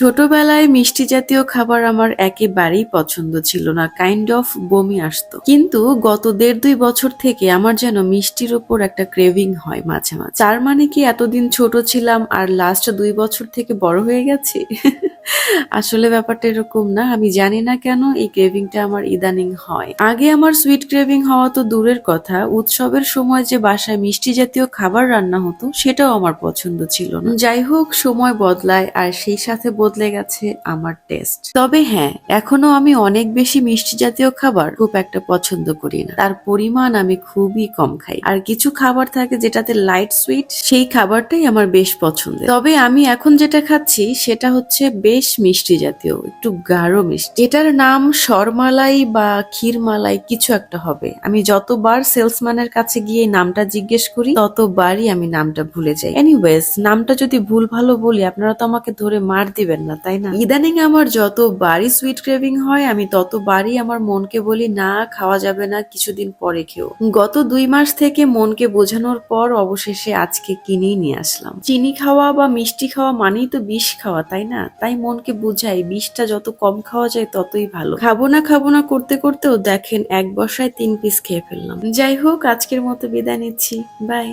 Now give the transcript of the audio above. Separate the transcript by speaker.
Speaker 1: ছোটবেলায় মিষ্টি জাতীয় খাবার আমার একেবারেই পছন্দ ছিল না কাইন্ড অফ বমি আসতো। কিন্তু গত দেড় দুই বছর থেকে আমার যেন মিষ্টির ওপর একটা ক্রেভিং হয় মাঝে মাঝে। তার মানে কি এতদিন ছোট ছিলাম আর লাস্ট দুই বছর থেকে বড় হয়ে গেছি? আসলে ব্যাপারটা এরকম না, আমি জানি না কেন এই ক্রেভিংটা আমার ইদানিং হয়। আগে আমার সুইট ক্রেভিং হওয়া তো দূরের কথা, উৎসবের সময় যে বাসায় মিষ্টি জাতীয় খাবার রান্না হতো, সেটাও আমার পছন্দ ছিল না। যাই হোক, সময় বদলায় আর সেই সাথে বদলে গেছে আমার টেস্ট তবে হ্যাঁ এখনও আমি অনেক বেশি মিষ্টি জাতীয় খাবার খুব একটা পছন্দ করি না। তার পরিমাণ আমি খুবই কম খাই। আর কিছু খাবার থাকে যেটাতে লাইট সুইট সেই খাবারটাই আমার বেশ পছন্দ তবে আমি এখন যেটা খাচ্ছি, সেটা হচ্ছে বেশ মিষ্টি জাতীয়, একটু গাঢ় মিষ্টি। এটার নাম সরমালাই বা ক্ষীরমালাই কিছু একটা হবে। আমি যতবার সেলসম্যানের কাছে গিয়ে নামটা জিজ্ঞেস করি, ততবারই আমি নামটা ভুলে যাই। এনিওয়েজ নামটা যদি ভুল ভালো বলি, আপনারা তো আমাকে ধরে মার দিবেন না, তাই না? ইদানিং আমার যতবারই সুইট ক্রেভিং হয়, আমি ততবারই আমার মনকে বলি, না, খাওয়া যাবে না, কিছুদিন পরে খেও। গত দুই মাস থেকে মনকে বোঝানোর পর অবশেষে আজকে কিনেই নিয়ে আসলাম। চিনি খাওয়া বা মিষ্টি খাওয়া মানেই তো বিষ খাওয়া, তাই না? তাই মনকে বুঝাই, বিষটা যত কম খাওয়া যায় ততই ভালো। খাব না খাব না করতে করতেও দেখেন এক বসায় তিন পিস খেয়ে ফেললাম। যাই হোক, আজকের মতো বিদায় নিচ্ছি। বাই